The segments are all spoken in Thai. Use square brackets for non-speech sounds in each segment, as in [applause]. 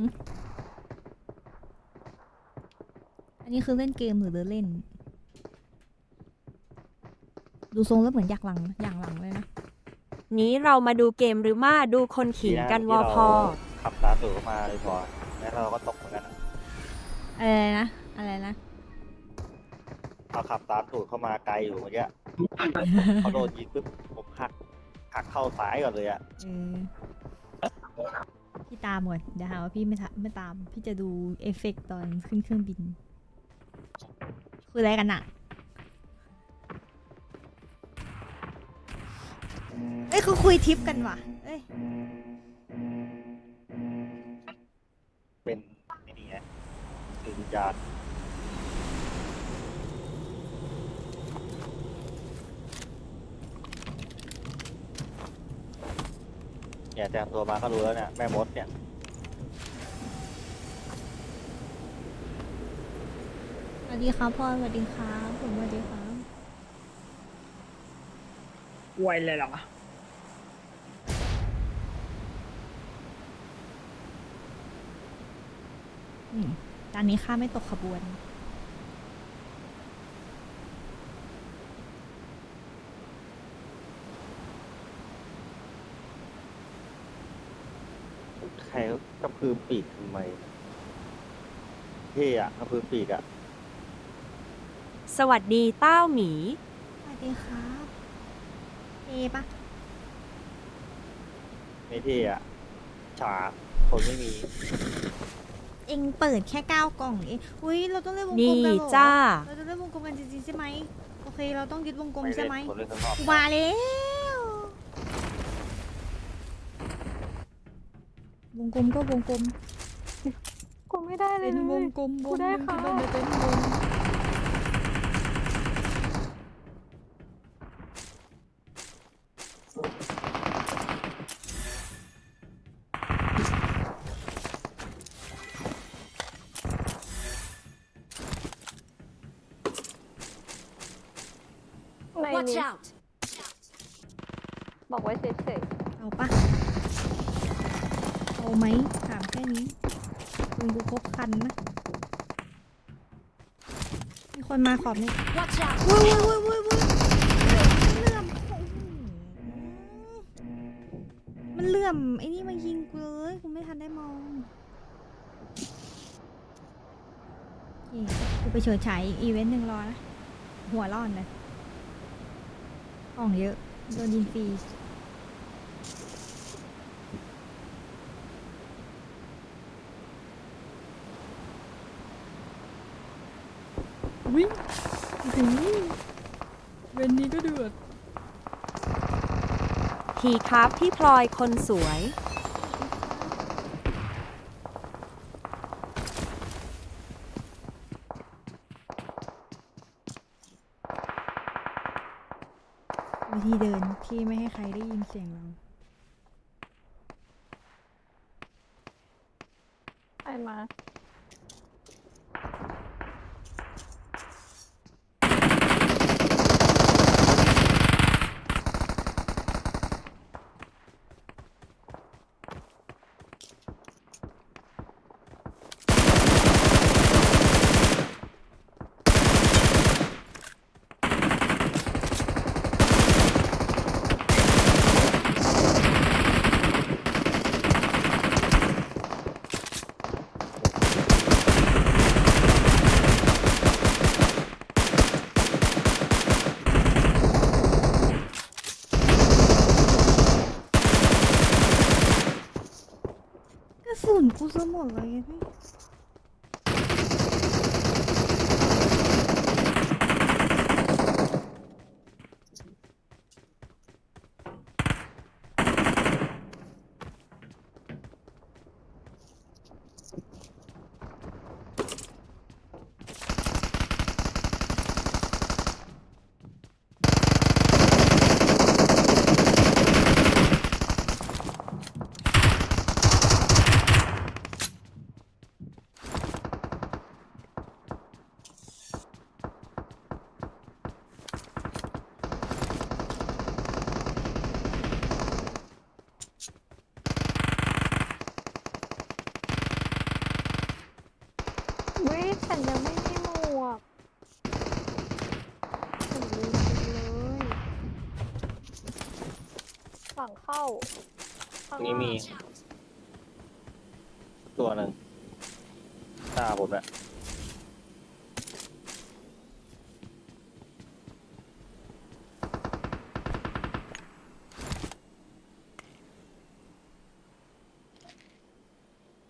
อืมอันนี้คือเล่นเกมหรือเดินเล่น ดูทรงแล้วเหมือนอยากหลังอย่างหลังเลยนะ นี้เรามาดูเกมหรือมาดูคนขิงกันวอพอ ขับตามตูดเข้ามาเลยพอแล้วเราก็ตกเหมือนกันอะอะไรนะ อะไรนะ เราขับตามตูดเข้ามาไกลอยู่เมื่อกี้เขาโดนยิงปุ๊บผมหักหักเข้าซ้ายก่อนเลยอะ เออพี่ ตามก่อนเดี๋ยวหาว่าพี่ไม่ทะไม่ตาม พี่จะดูเอฟเฟกต์ตอนขึ้นเครื่องบินคุยอะไรกันอะเอ้ยเขาคุยทิปกันว่ะ เนี่ยแต่งตัวมาก็รู้แล้วเนี่ยแม่มดเนี่ยสวัสดีครับพ่อสวัสดีครับผมสวัสดีครับอวยเลยเหรอ อืมตอนนี้ข้าไม่ตกขบวน ใครกระพือปีกทำไมเท่อะกระพือปีกอะสวัสดีเต้าหมี สวัสดีครับเอปะไม่เท่อะฉาคนไม่มี เองเปิดแค่เก้ากล่องเองอุ้ยเราต้องเล่นวงกลนี่มกันเหรอจ้า เราจะเล่นวงกลมกันจริงๆใช่ไหมโอเค เราต้องยึดวงกลมไม่ใช่เล่นไหมคนเล่นข้างนอกกูมาแล้ว วงกลมก็วงกลม กูไม่ได้เลยเป็นวงกลมวกูงได้หนึ่งค่ะที่เราไม่เป็นวง มีคนมาขอบนี่ Watch out! วุ้ยวุ้ยวุ้ยวุ้ยเลื่อมโอ้โหมันเลื่อมไอ้นี่มายิงกูเลยกูไม่ทันได้มองโอเคกูไปเฉิดฉายอีกอีเวนต์หนึ่งรอนะ หัวร้อนเลยของเยอะ โดนยิงฟรี วิ่งถึงเวนนี้ก็เดือดทีครับพี่พลอยคนสวย วิธีเดินที่ไม่ให้ใครได้ยินเสียงเรา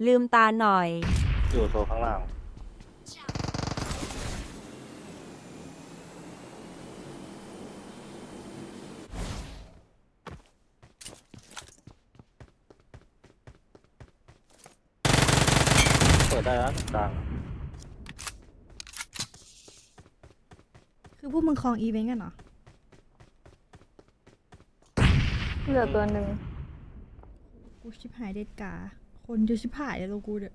ลืมตาหน่อย อยู่โซนข้างล่าง เปิดได้แล้วกลาง คือพวกมึงคลองอีเวนต์กันเหรอ เหลือตัวหนึ่ง กูชิบหายเด็ดกา คนจะชิบหายเลยโลกูเด้อ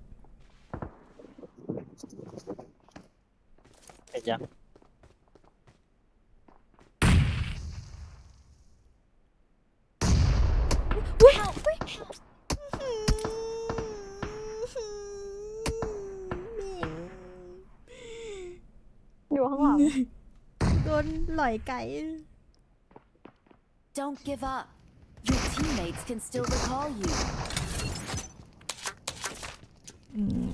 เห็นยังอุ้ยอุ้ยอยู่ข้างหลังโดนหล่อยไก่ Don't give up. Your teammates can still recall you. อืม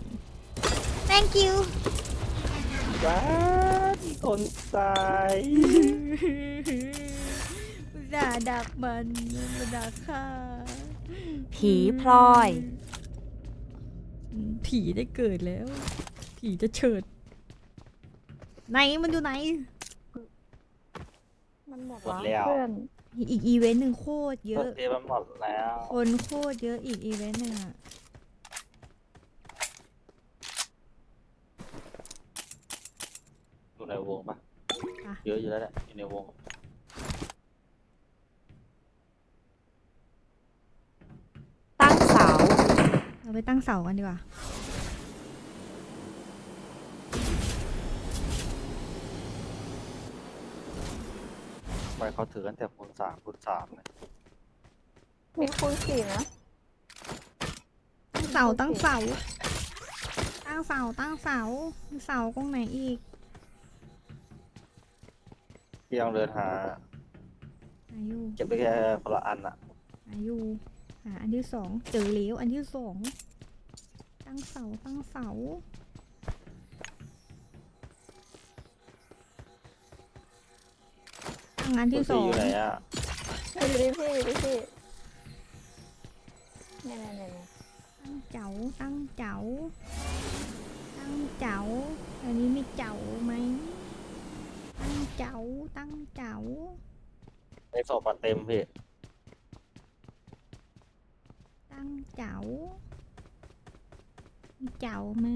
thank you ว้าวคนตายอุตส่าห์ดักมันมันดักข้าผีพลอยอืมผีได้เกิดแล้ว ผีจะเฉิด ไหนมันอยู่ไหน มันหมดหมดแล้แล้ววเพื่อนอีกอีเวนต์หนึ่งโคตรเยเปิอะดเทปมันหมดแล้ว คนโคตรเยอะอีกอีเวนต์หนึ่งอะ อยู่ในวงปะอะ เยอะอยู่แล้วแหละอยู่ในวง ตั้งเสา เราไปตั้งเสากันดีกว่า ไปเขาถือกันแต่คูณสามคูณสามเนี่ยมีคูณสี่นะตั้งเสาตั้งเสา ตั้งเสาตั้งเสา เสาตรงไหนอีก ที่ยังเดินหาอายุเก็บไปแค่คนละอันอะอายุหาอันที่สองเจอเหลวอันที่สองตั้งเสาตั้งเสาตั้งอันที่สคุณองอยู่ไหนอะอยู่ที่พี่อยู่ที่พี่เนี่ยเนี่ยเนี่ยเนี่ยตั้งเจ๋าตั้งเจ๋าตั้งเจ๋าอันนี้มีเจ๋าไหมตั้ง เจ๋าตั้งเจ๋าในศพอะเต็มพี่ตั้งเจ๋ามีเจ๋าไหม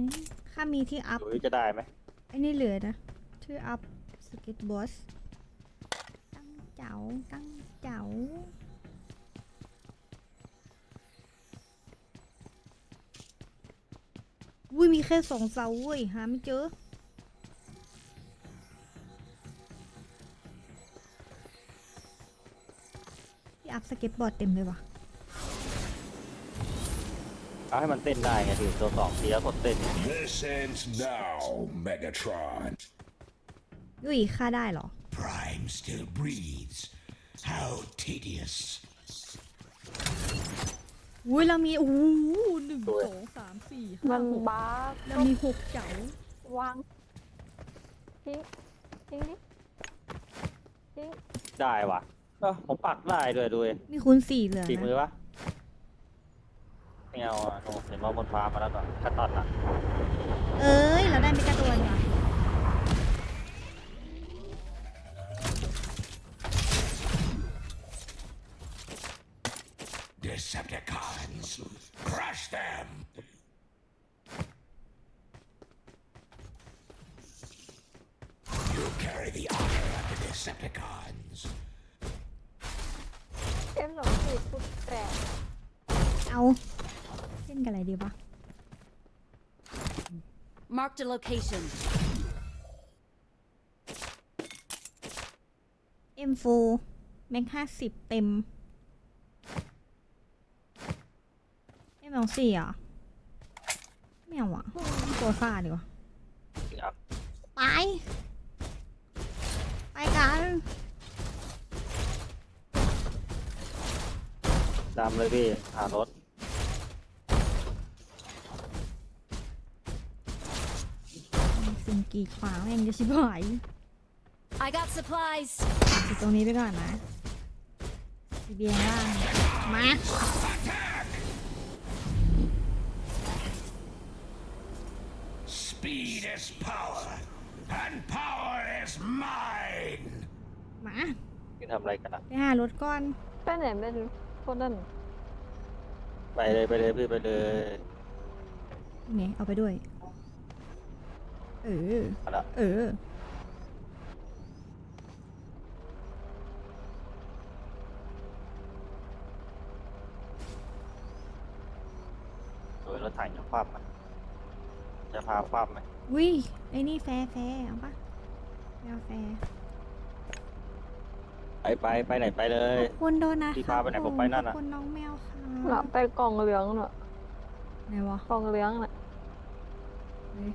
ข้ามีที่อัพอยู่จะได้ไหมไอ้นี่เหลือนะ ชื่ออัพสเก็ตบอสตั้งเจ๋าตั้งเจ๋าอุ้ยมีแค่สองเสาเว้ยหาไม่เจอ ที่อัพสเก็ตบอร์ดเต็มเลยว่ะเอาให้มันเต้นได้ไงทีตัวสองทีแล้วกดเต้น This ends now, Megatron. ยุ้ยค่าได้เหรอ Prime still breathes. How tedious. อุ้ยเรามีโอ้โหหนึ่งสองสามสี่มัห้านหกบ้าเรามีหกเจ๋าวางทิ้งทิ้งดิทิ้งได้วะ เออผมปักได้ด้วยด้วยมีคูณสี่เหลือฝีมือนะปะไม่เอาอะโนเห็นว่าบนฟ้ามาแล้วก่อนแค่ตัดอะเอ้ย เราได้ไม่กระตัวนี่ว่ะ เอ็มสองสี่คูณแปดเอาเล่นกันอะไรดีวะ Marked a location. M4 แม็กห้าสิบเต็ม M สองสี่เหรอไม่เอาอะตัวซ่าดีกว่า ไป ไปกัน ดำเลยพี่หารถ สิ่งกีดขวางแม่งจะชิบหาย I got supplies. อยู่ตรงนี้ไปก่อนนะทีเบียงล่างมา Speed is power, and power is mine. มาพี่ทำอะไรกันอะไปหารถก่อน ไปไหนไม่รู้ คนนั้นไปเลยไปเลยพี่ไปเลยนี่ไงเอาไปด้วย เออ เอาละเออ โดยรถถังจะคว่ำไหมจะพาคว่ำไหมวิไอ้นี่แฟร์แฟร์เอาปะไม่เอาแฟร์ ไปไปไปไหนไปเลย ขอบคุณโดนัทพี่ครัพาบไปไหนผผมไปนั่นขอน่ะ บคุณน้องแมวค่ะน่ะไปกล่องเหลืองน่ะไหนวะกล่องเหลืองน่ะเฮ้ย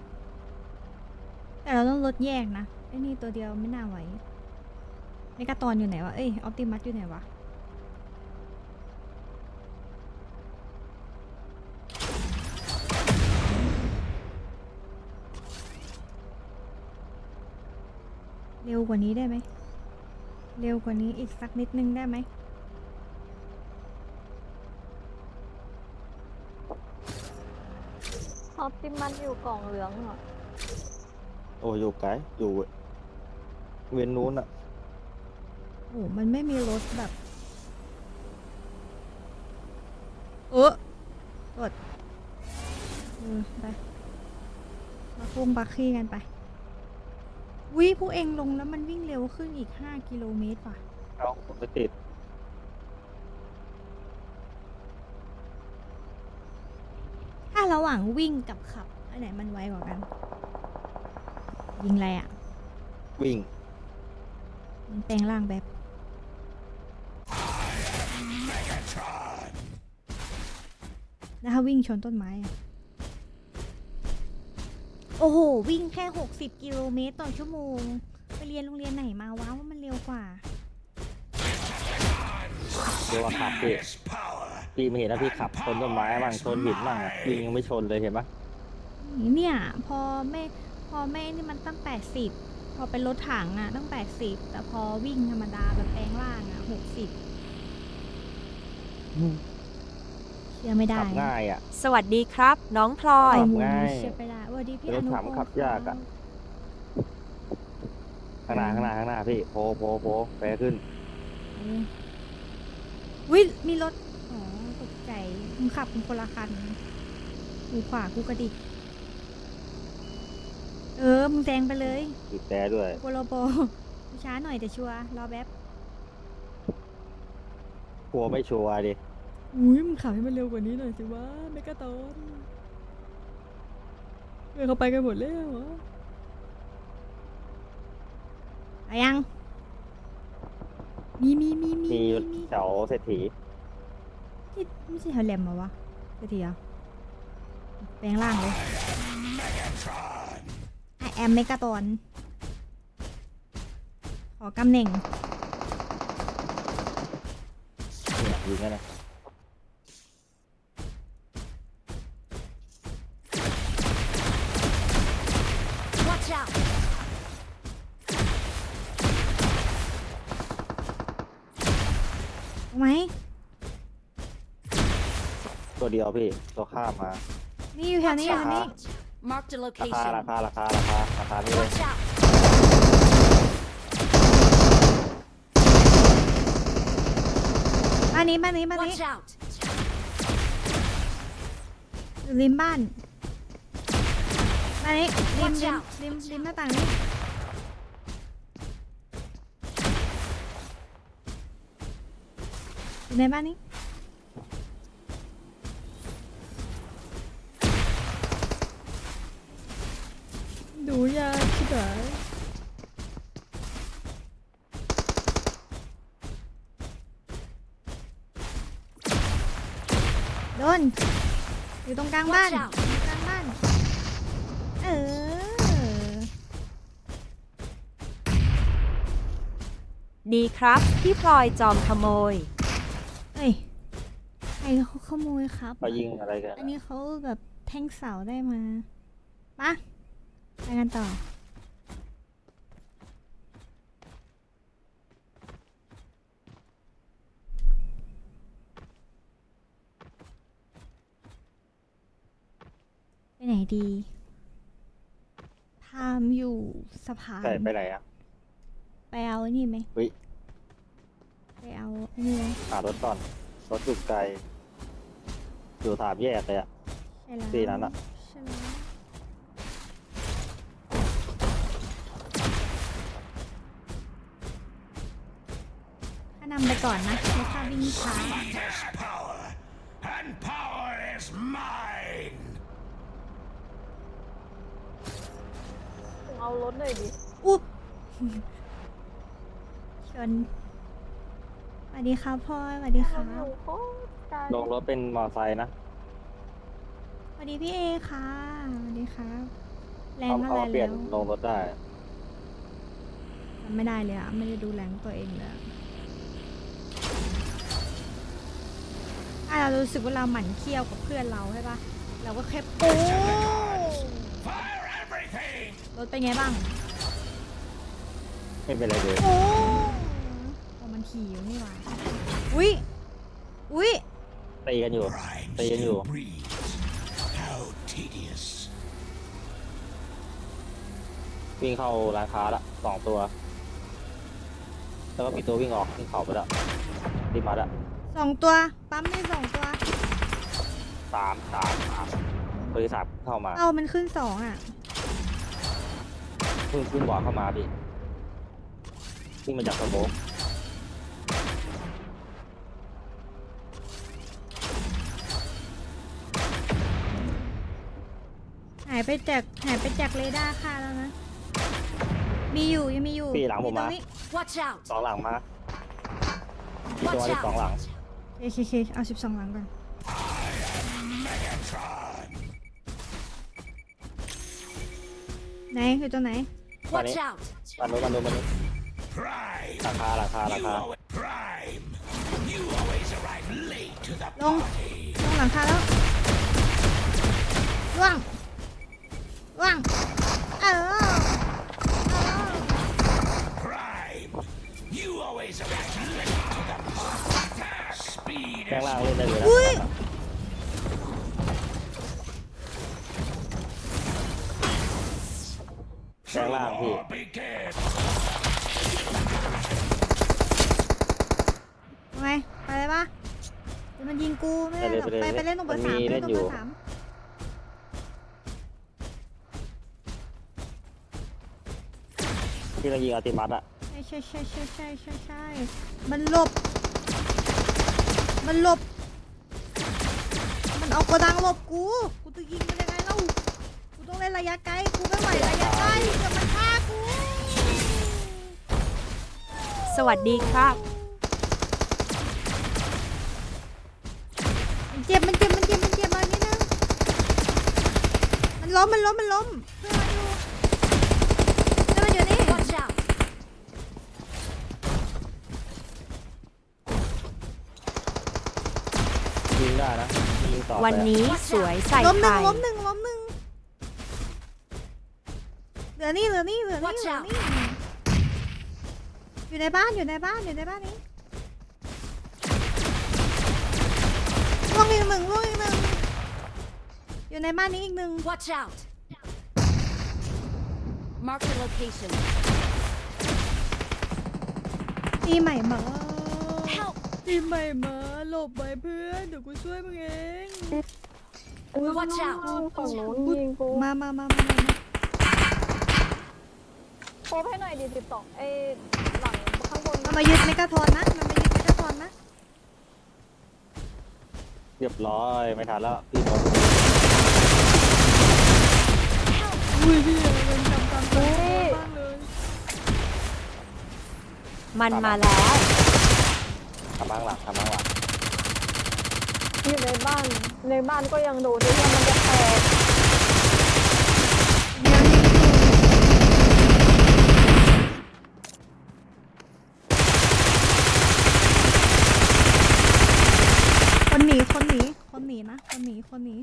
แต่เราต้องลดแยกนะไอ้นี่ตัวเดียวไม่น่าไหวเมกาตอนอยู่ไหนวะ เอ้ยออปติมัสอยู่ไหนวะ เร็วกว่านี้ได้ไหม เร็วกว่านี้อีกสักนิดนึงได้ไหม ออปติมัสอยู่กล่องเหลืองน่ะโอ้อยู่ไกลอยู่เวียนนู้นอะ โอ้มันไม่มีรถแบบ เออกดเออไปมาพุ่งบักขี้กันไป วิพวกเองลงแล้วมันวิ่งเร็วขึ้นอีก 5 กิโลเมตรว่ะ เอาไปติดถ้าระหว่างวิ่งกับขับ อันไหนมันไวกว่ากัน ยิงอะไรอะวิ่ง มันแปลงร่างแบบ Megatron. แล้วถ้าวิ่งชนต้นไม้อะ โอ้โห วิ่งแค่ 60 กิโลเมตรต่อชั่วโมง ไปเรียนโรงเรียนไหนมาวะว่ามันเร็วกว่า เรียกว่าขับพี่ Is power. พี่ไม่เห็นนะพี่ขับชนต้นไม้บ้างชนหินบ้างอะพี่ยังไม่ชนเลยเห็นปะเนี่ย พอไม่พอไม่นี่มันตั้ง 80 พอเป็นรถถังอะตั้ง 80 แต่พอวิ่งธรรมดาแบบแปลงร่างอะ60 เชื่อไม่ได้ขับง่ายอะ สวัสดีครับ น้องพลอยข้อมูลง่ายเชื่อไปได้สวัสดีพี่รอถนุถังพงศ์ขับยากอะ ข้างหน้าข้างหน้าข้างหน้าพี่โพโพโพแปรขึ้นเออวิมีรถอ๋อตกใจมึงขับเป็นคนละคันกูขวากูกระดิกเออมึงแซงไปเลยบีบแต่ด้วยโปโลโปช้าหน่อยแต่ชัวร์รอแป๊บกลัวไม่ชัวร์ดิ อุ้ยมึงขับให้มันเร็วกว่านี้หน่อยสิวะเมกาตอนเออเขาไปกันหมดแล้วเหรอไปยัง มีมีมีมีมีมีแถวเศรษฐีที่ไม่ใช่แถวแหลมเหรอวะเดี๋ยวทีเดียวแปลงร่างเลย Megatron. ไอแอมเมกาตอน ขอกำเหน่งเนี่ยยิงกันนะ Watch out. ถูกไหม ตัว เดียวพี่ ตัวข้ามมา นี่อยู่แถวนี้อยู่แถวนี้ Marked a ราคา location. ราคา ราคา ราคา ราคานี่เลย Watch out. บ้านนี้บ้านนี้บ้านนี้ Watch out. อยู่ริมบ้านบ้านนี้ริม Watch ริม out ริมริมหน้าต่างนี้อยู่ในบ้านนี้ ดูยากที่ไหนโดน อยู่ตรงกลางบ้านนี่กลางบ้าน เออ ดีครับ พี่พลอยจอมขโมย เอ้ย ใครเขาขโมยครับ เขยิงอะไรกันอันนี้เขาแบบแทงเสาได้มาปะ กันต่อ ไปไหนดีพามอยู่สะพาน ใส่ไปไหนอะไปเอาไอ้นี่ไหมเฮ้ยไปเอาไอ้นี่ไหมหารถก่อน รถอยู่ไกลอยู่สามแยกเลยอะใช่แล้วที่นั้นอะำไปก่อนนะแล้วข้าวิ่งช้า Is power, and power is mine. เอารถหน่อยดิอุ๊บชนสวัสดีครับพ่อสวัสดีครรัถอยู่บโคตรไกลลงรถเป็นมอไซค์นะสวัสดีพี่เอค่ะสวัสดีครับ แรงเอาอะเอาไรมาเปลี่ยแล้นวลงรถได้ จำไม่ได้เลยอะไม่ได้ดูแรงตัวเองเลยอะ ถ้าเรารู้สึกว่าเราหมั่นเคี้ยวกับเพื่อนเราใช่ปะเราก็แค่ปู Fire everything! รถเป็นไงบ้างไม่เป็นไรเลยโอ้โอ้มันขี่อยู่นี่หว่าอุ้ยอุ้ยตีกันอยู่ Prime Stay in still you. breathes. How tedious. วิ่งเข้าร้านค้าละสองตัว แล้วก็มีตัววิ่งออกวิ่งเขาไปละรีบมาละ สองตัว ปั๊มนี่สองตัว สามสามสามบริษัทเข้ามาเอามันขึ้นสองอะ เพิ่งเพิ่งบอกเข้ามาดิวิ่งมาจากสโมกหายไปจากหายไปจากเรดาร์ค่ะแล้วนะ มีอยู่ยังมีอยู่พี่หลังผมตรมา นี้ Watch out! สองหลังมามีตัว Watch ที่สองหลัง out! เคเคเคเอาสิบสองหลังก่อน Megatron. ไหนอยู่ตัวไหน Watch out! มันนู้นมันนู้นมันนู้น Prime. ราคาราคารา You คา always, Prime. You always arrive late to the Long. party. ลงหลังคาแล้วล่วงล่วงเออ เล่นได้เลยนะอุ้ยแข้งล่างพี่ war begins. ทำไงไปเลยปะเดี๋ยวมันยิงกูไม่ได้หรอกไปไปเลยไปเลยไปเล่นตรงเบอร์มันสามมีไปเล่นตรงเล่นอยู่เบอร์สามที่เรายิงอัลติมัตอะใช่ใช่ใช่ใช่ใช่ใช่ใช่มันหลบ มันหลบมันเอา กระดังหลบกู กูจะยิงมันยังไงเล่ากูต้องเล่นระยะไกล กูไม่ไหวระยะใกล้เดี๋ยวมันฆ่ากู สวัสดีครับมันเจ็บมันเจ็บมันเจ็บมันเจ็บมานิดนึง มันล้มมันล้มมันล้มเพื่อนมันอยู่เพื่อนมันอยู่นี่ Watch out! ยิงได้นะยิงต่อไป วันอะนี้สวยใส่ล้มหนึ่ไข่งล้มหนึ่งล้มหนึ่งเหลือนี่เหลือนี่เหลือนี่ Watch เหลือ out นี่อยู่ในบ้านอยู่ในบ้านอยู่ในบ้านนี้ล่วงอีกหนึ่งล่วงอีกหนึ่งอยู่ในบ้านนี้อีกหนึ่ง Watch out! Mark the location. ตีใหม่มา Help! ตีใหม่มา หลบไปเพื่อนเดี๋ยวกูช่วยมึงเอง Watch out ฝั่งนู้นยิงกูมามามามามามาโคบให้หน่อยดิสิบสองเอ้ยหลังข้างบนมันมายึดเมกาทอนนะมันมายึดเมกาทอนนะเรียบร้อยไม่ทันแล้วพี่บอกอุ้ยพี่มันจำจำจำบ้างเลยมันมาแล้วทำบ้างหลังทำบ้างหลัง อยู่ในบ้าน ในบ้านก็ยังโดนด้วยมันจะแตกคนหนี คนหนี คนหนีนะ คนหนี คนหนี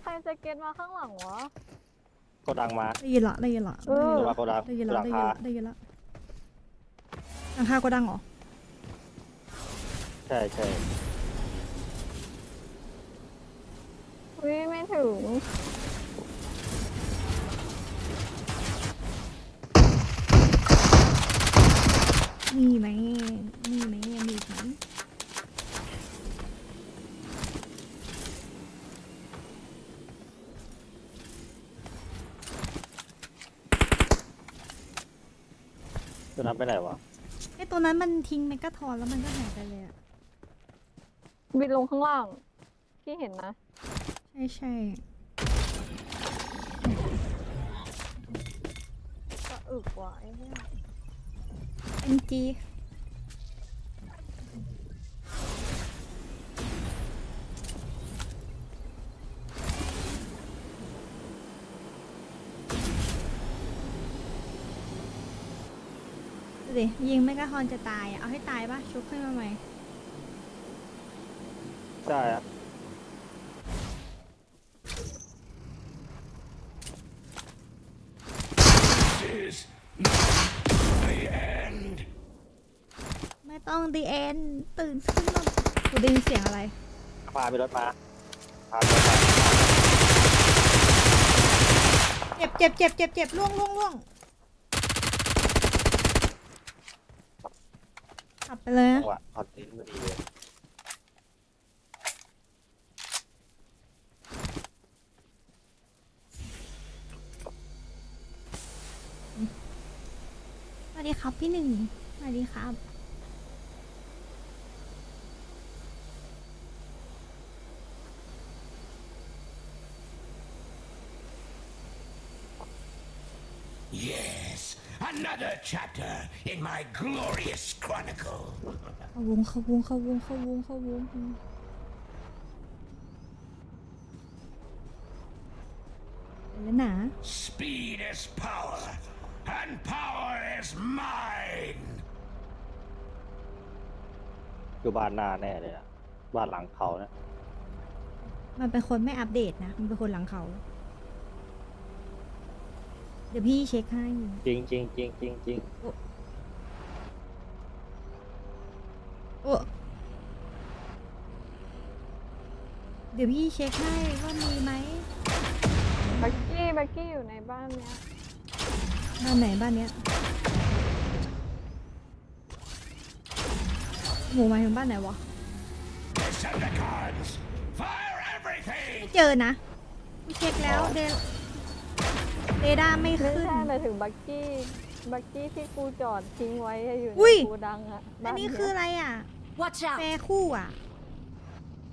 ใครจะเก็ตมาข้างหลังวะ กดดังมาได้ยินละ ได้ยินละ เออ กดดังกดดังได้ยินละได้ยินละได้ยินละดังคาโกดังเหรอ ช่ใช่วิไม่ถึง มีไหมมีไหมมีอีกไหมตัวนั้นไปไหนวะไอตัวนั้นมันทิ้งเมกาทอนแล้วมันก็หายไปเลยอะ บินลงข้างล่าง ที่เห็นนะ ใช่ใช่สะอึกว่ะไอ้เนี่ยเอ็นจีดูดิยิงเมกาทอนจะตายอะเอาให้ตายปะชุบขึ้นมาใหม่ ใช่อะ This is not the end. ไม่ต้องดีเอ็นตื่นขึ้นมากูได้ยินเสียงอะไร พาไปรถมาพาไปรถมาเจ็บเจ็บเจ็บเจ็บเจ็บล่วงล่วงล่วงขับไปเลยจันะงหวะคอนตินพอดีเลย ครับพี่หนึ่งสวัสดีครับ Yes, another chapter in my glorious chronicle. [laughs] เข้าวงเข้าวงเข้าวงเข้าวงเข้าวงอืมไปแล้วนะ Speed is power, and power is mine. อยู่บ้านหน้าแน่เลยอะบ้านหลังเขาเนี่ยมันเป็นคนไม่อัปเดตนะ มันเป็นคนหลังเขา เดี๋ยวพี่เช็คให้ จริงจริงจริงจริงจริงโอ้เดี๋ยวพี่เช็คให้ว่ามีไหมบักกี้บักกี้อยู่ในบ้านเนี้ย บ้านไหนบ้านเนี้ยหมูหมายถึงบ้านไหนวะ Decepticons, fire everything! ไม่เจอนะพี่เช็คแล้วเดเรดาร์ไม่ไม่ขึ้น ใช่หมายถึงบักกี้ บักกี้ที่กูจอดทิ้งไว้อยู่ในอุ้ย กูดังอะอันนี้คืออะไรอะ Watch แฟ out! ร์คู่อะ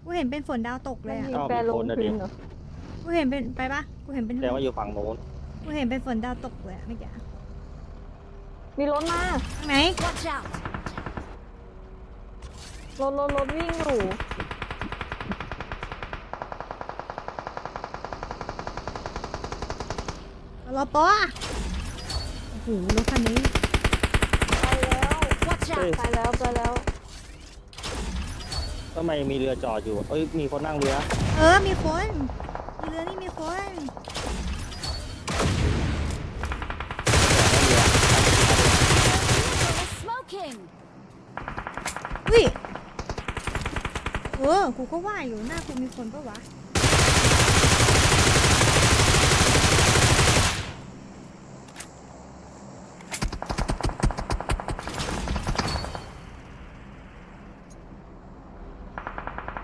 กูเห็นเป็นฝนดาวตกเลมันยอะ มีแปรลงพื้นเหรอกูเห็นเป็นไปปะกูเห็นเป็น แต่ว่าอยู่ฝั่งโน้น กูเห็นเป็นฝนดาวตกเลยอะเมื่อกี้มีรถมาทางไหน Watch out! รถรถรถวิ่งอยู่รอปอโอ้โหรถคันนี้ไปแล้ว Watch เฮ้ย out! ไปแล้วไปแล้วทำไมมีเรือจอดอยู่ เอ้ย มีคนนั่งเรือ เออ มีคนมีเรือนี่มีคน Smoking! อุ้ยเออ กูก็ว่าอยู่หน้ากูมีคนปะวะ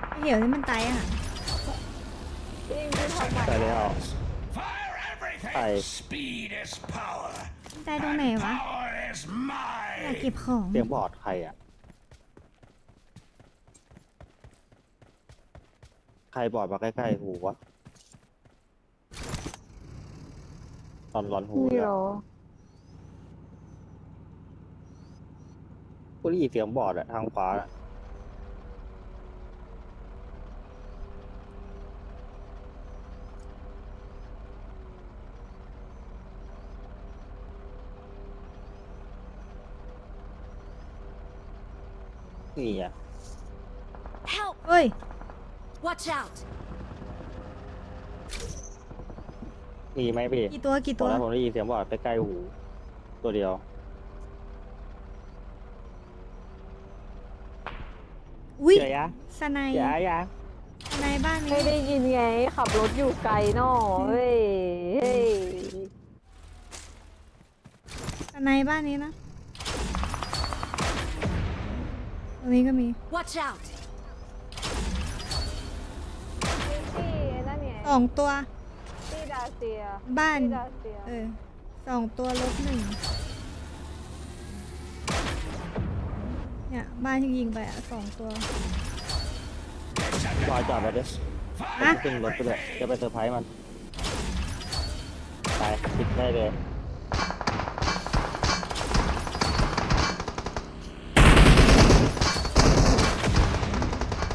ไอ้เหี่ยวนี่มันตายอะวิ่งที่ทำไมใช่แล้ว Fire everything! Aye. Speed is power, มันตายตรงไหน and วะ power is อยาก mine. เก็บของ เสียงบอร์ดใครอะ ใครบอร์ดมาใกล้ๆหูวะตอนร้อนหูนี่เลยเหรอะอกูได้ยินเสียงบอร์ดอะทางขวาอะนี่อะ Help! เฮ้ย Watch out! มีไหมพี่กี่ตัวกี่ตตัอนว นั้นผมได้ยินเสียงบอดใกล้ๆหู ตัวเดียว อุ้ยเจอยะสไนยเจอยะสไนยบ้านไม่นี้ได้ยินไง ขับรถอยู่ไกลเนอะเฮ้ยเฮ้ยสไนยบ้านนี้นะตรงนี้ก็มี Watch out! สองตัว ที่ดาเซียบ้าน ที่ดาเซียเออสองตัวลบหนึ่งเนี่ย บ้านที่ยิงไปอะสองตัวรอจอดไปดิฮะ ขึ้นรถไปเลยจะไปเซอร์ไพรส์มันตายปิดได้เลย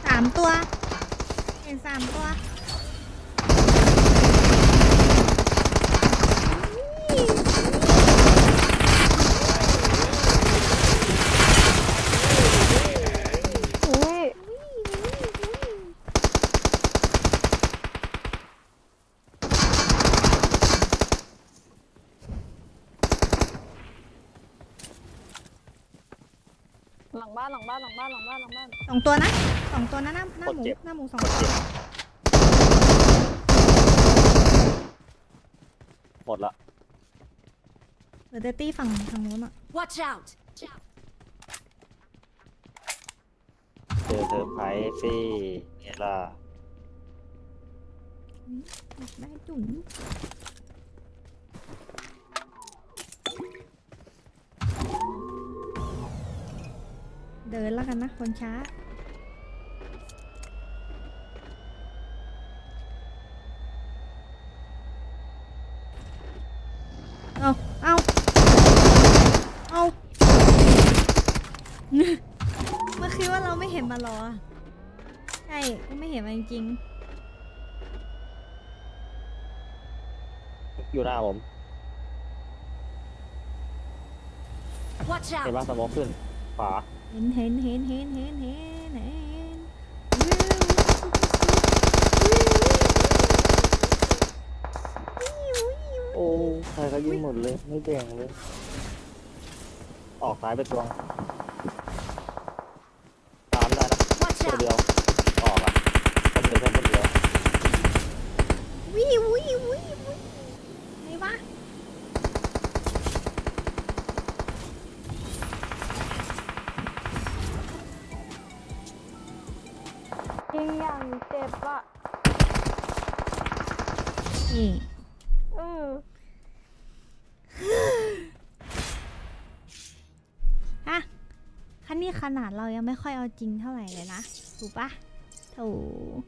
สามตัว เห็นสามตัว อุ้ย หลังบ้านหลังบ้านหลังบ้านหลังบ้านหลังบ้าน สองตัวนะสองตัวนะหน้าหน้าหมู กด เจ็บ หน้าหมูสองกดตัวเจ็บหมดละเหลือแต่ตี้ฝั่งทางนู้นอะ Watch out! เจอเซอร์ไพรส์สิเนี่ยล่ะอยากได้จุ๋มเดินแล้วกันนะคนช้าเอาเอาเอา เมื่อคิดว่าเราไม่เห็นมารออะใช่ไม่เห็นมาจริงๆอยู่หน้าผม Watch เห็น out! ว่าสโมองขึ้นขวาเห็นเห็นเห็นเห็นเห็นเห็นเห็นโอ้ใครก็ยิงหมดเลย ไม่แบ่งเลย ออกซ้ายไปตัวต เรายังไม่ค่อยเอาจริงเท่าไหร่เลยนะ ถูกปะถูก